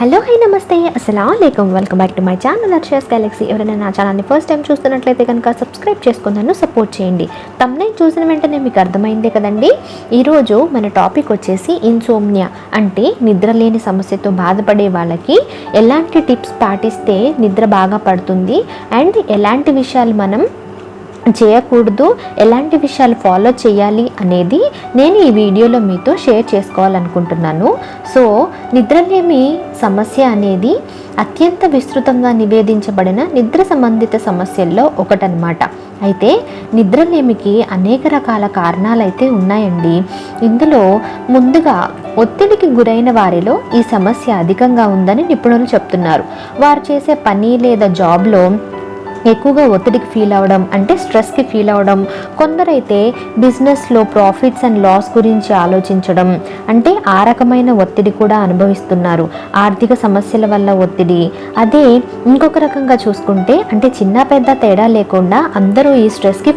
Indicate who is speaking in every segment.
Speaker 1: hello hi నమస్తే అస్సలం అయికం welcome back to my channel Arshia's Galaxy ఎవరైనా నా ఛానల్ని ఫస్ట్ టైం చూస్తున్నట్లయితే కనుక సబ్స్క్రైబ్ నన్ను సపోర్ట్ చేయండి తమ్నే చూసిన వెంటనే మీకు అర్థమైందే కదండి ఈరోజు మన టాపిక్ వచ్చేసి ఇన్సోమ్నియా అంటే నిద్ర లేని సమస్యతో బాధపడే వాళ్ళకి ఎలాంటి టిప్స్ పాటిస్తే నిద్ర బాగా పడుతుంది అండ్ ఎలాంటి విషయాలు మనం చేయకూడదు ఎలాంటి విషయాలు ఫాలో చేయాలి అనేది నేను ఈ వీడియోలో మీతో షేర్ చేసుకోవాలనుకుంటున్నాను సో నిద్రలేమి సమస్య అనేది అత్యంత విస్తృతంగా నివేదించబడిన నిద్ర సంబంధిత సమస్యల్లో ఒకటనమాట అయితే నిద్రలేమికి అనేక రకాల కారణాలు అయితే ఉన్నాయండి ఇందులో ముందుగా ఒత్తిడికి గురైన వారిలో ఈ సమస్య అధికంగా ఉందని నిపుణులు చెప్తున్నారు వారు చేసే పని లేదా జాబ్లో ఎక్కువగా ఒత్తిడికి ఫీల్ అవ్వడం అంటే స్ట్రెస్కి ఫీల్ అవ్వడం కొందరైతే బిజినెస్లో ప్రాఫిట్స్ అండ్ లాస్ గురించి ఆలోచించడం అంటే ఆ రకమైన ఒత్తిడి కూడా అనుభవిస్తున్నారు ఆర్థిక సమస్యల వల్ల ఒత్తిడి అదే ఇంకొక రకంగా చూసుకుంటే అంటే చిన్న పెద్ద తేడా లేకుండా అందరూ ఈ స్ట్రెస్కి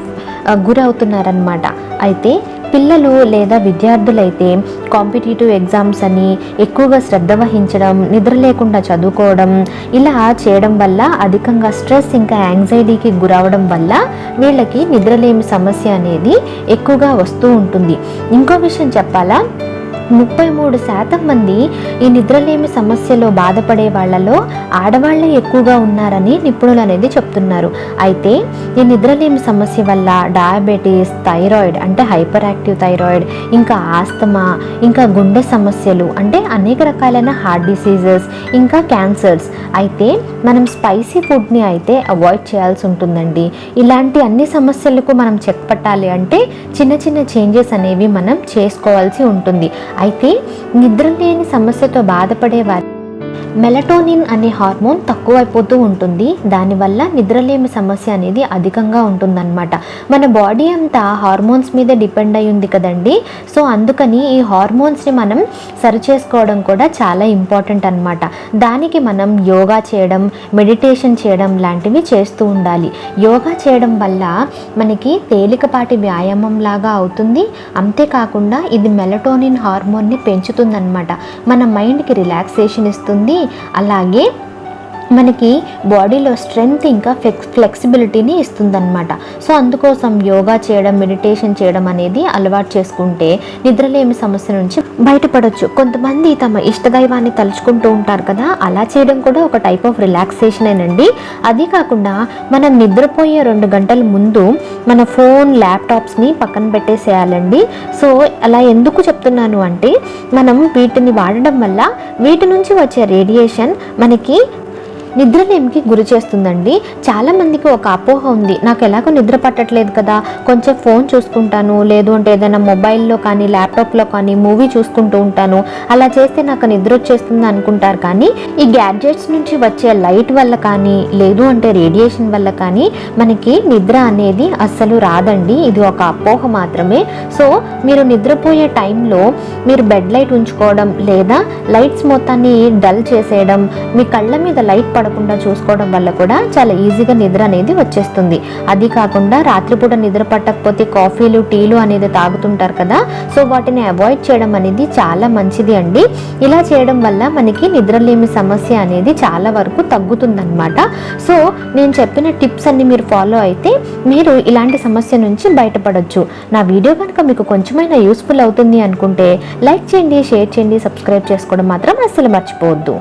Speaker 1: గురవుతున్నారనమాట అయితే పిల్లలు లేదా విద్యార్థులైతే కాంపిటేటివ్ ఎగ్జామ్స్ అని ఎక్కువగా శ్రద్ధ వహించడం నిద్ర లేకుండా చదువుకోవడం ఇలా చేయడం వల్ల అధికంగా స్ట్రెస్ ఇంకా యాంగ్జైటీకి గురవడం వల్ల వీళ్ళకి నిద్రలేమి సమస్య అనేది ఎక్కువగా వస్తూ ఉంటుంది ఇంకో విషయం చెప్పాలా ముప్పై మూడు శాతం మంది ఈ నిద్రలేమి సమస్యలో బాధపడే వాళ్లలో ఆడవాళ్లే ఎక్కువగా ఉన్నారని నిపుణులు అనేది చెప్తున్నారు అయితే ఈ నిద్రలేమి సమస్య వల్ల డయాబెటీస్ థైరాయిడ్ అంటే హైపర్ యాక్టివ్ థైరాయిడ్ ఇంకా ఆస్తమా ఇంకా గుండె సమస్యలు అంటే అనేక రకాలైన హార్ట్ డిసీజెస్ ఇంకా క్యాన్సర్స్ అయితే మనం స్పైసీ ఫుడ్ని అయితే అవాయిడ్ చేయాల్సి ఉంటుందండి ఇలాంటి అన్ని సమస్యలకు మనం చెక్ పట్టాలి అంటే చిన్న చిన్న చేంజెస్ అనేవి మనం చేసుకోవాల్సి ఉంటుంది అయితే నిద్ర లేని సమస్యతో బాధపడేవారు మెలటోనిన్ అనే హార్మోన్ తక్కువైపోతూ ఉంటుంది దానివల్ల నిద్రలేమి సమస్య అనేది అధికంగా ఉంటుందన్నమాట మన బాడీ అంతా హార్మోన్స్ మీద డిపెండ్ అయి ఉంది కదండి సో అందుకని ఈ హార్మోన్స్ని మనం సరిచేసుకోవడం కూడా చాలా ఇంపార్టెంట్ అనమాట దానికి మనం యోగా చేయడం మెడిటేషన్ చేయడం లాంటివి చేస్తూ ఉండాలి యోగా చేయడం వల్ల మనకి తేలికపాటి వ్యాయామం లాగా అవుతుంది అంతేకాకుండా ఇది మెలటోనిన్ హార్మోన్ని పెంచుతుందన్నమాట మన మైండ్కి రిలాక్సేషన్ ఇస్తుంది ఉంటుంది అలాగే మనకి బాడీలో స్ట్రెంగ్త్ ఇంకా ఫ్లెక్స్ ఫ్లెక్సిబిలిటీని ఇస్తుందన్నమాట సో అందుకోసం యోగా చేయడం మెడిటేషన్ చేయడం అనేది అలవాటు చేసుకుంటే నిద్రలేమి సమస్య నుంచి బయటపడవచ్చు కొంతమంది తమ ఇష్టదైవాన్ని తలుచుకుంటూ ఉంటారు కదా అలా చేయడం కూడా ఒక టైప్ ఆఫ్ రిలాక్సేషనేనండి అది కాకుండా మనం నిద్రపోయే రెండు గంటల ముందు మన ఫోన్ ల్యాప్టాప్స్ని పక్కన పెట్టేసేయాలండి సో అలా ఎందుకు చెప్తున్నాను అంటే మనం వీటిని వాడడం వల్ల వీటి నుంచి వచ్చే రేడియేషన్ మనకి నిద్రలేమికి గురి చేస్తుందండి చాలామందికి ఒక అపోహ ఉంది నాకు ఎలాగో నిద్ర పట్టట్లేదు కదా కొంచెం ఫోన్ చూసుకుంటాను లేదు అంటే ఏదైనా మొబైల్లో కానీ ల్యాప్టాప్లో కానీ మూవీ చూసుకుంటూ ఉంటాను అలా చేస్తే నాకు నిద్ర వచ్చేస్తుంది అనుకుంటారు కానీ ఈ గ్యాడ్జెట్స్ నుంచి వచ్చే లైట్ వల్ల కానీ లేదు అంటే రేడియేషన్ వల్ల కానీ మనకి నిద్ర అనేది అస్సలు రాదండి ఇది ఒక అపోహ మాత్రమే సో మీరు నిద్రపోయే టైంలో మీరు బెడ్ లైట్ ఉంచుకోవడం లేదా లైట్స్ మొత్తాన్ని డల్ చేసేయడం మీ కళ్ళ మీద లైట్ పడకుండా చూసుకోవడం వల్ల కూడా చాలా ఈజీగా నిద్ర అనేది వచ్చేస్తుంది అది కాకుండా రాత్రిపూట నిద్ర పట్టకపోతే కాఫీలు టీలు అనేది తాగుతుంటారు కదా సో వాటిని అవాయిడ్ చేయడం అనేది చాలా మంచిది అండి ఇలా చేయడం వల్ల మనకి నిద్రలేమి సమస్య అనేది చాలా వరకు తగ్గుతుందన్నమాట సో నేను చెప్పిన టిప్స్ అన్ని మీరు ఫాలో అయితే మీరు ఇలాంటి సమస్య నుంచి బయటపడవచ్చు నా వీడియో కనుక మీకు కొంచెమైనా యూస్ఫుల్ అవుతుంది అనుకుంటే లైక్ చేయండి షేర్ చేయండి సబ్స్క్రైబ్ చేసుకోవడం మాత్రం అస్సలు మర్చిపోవద్దు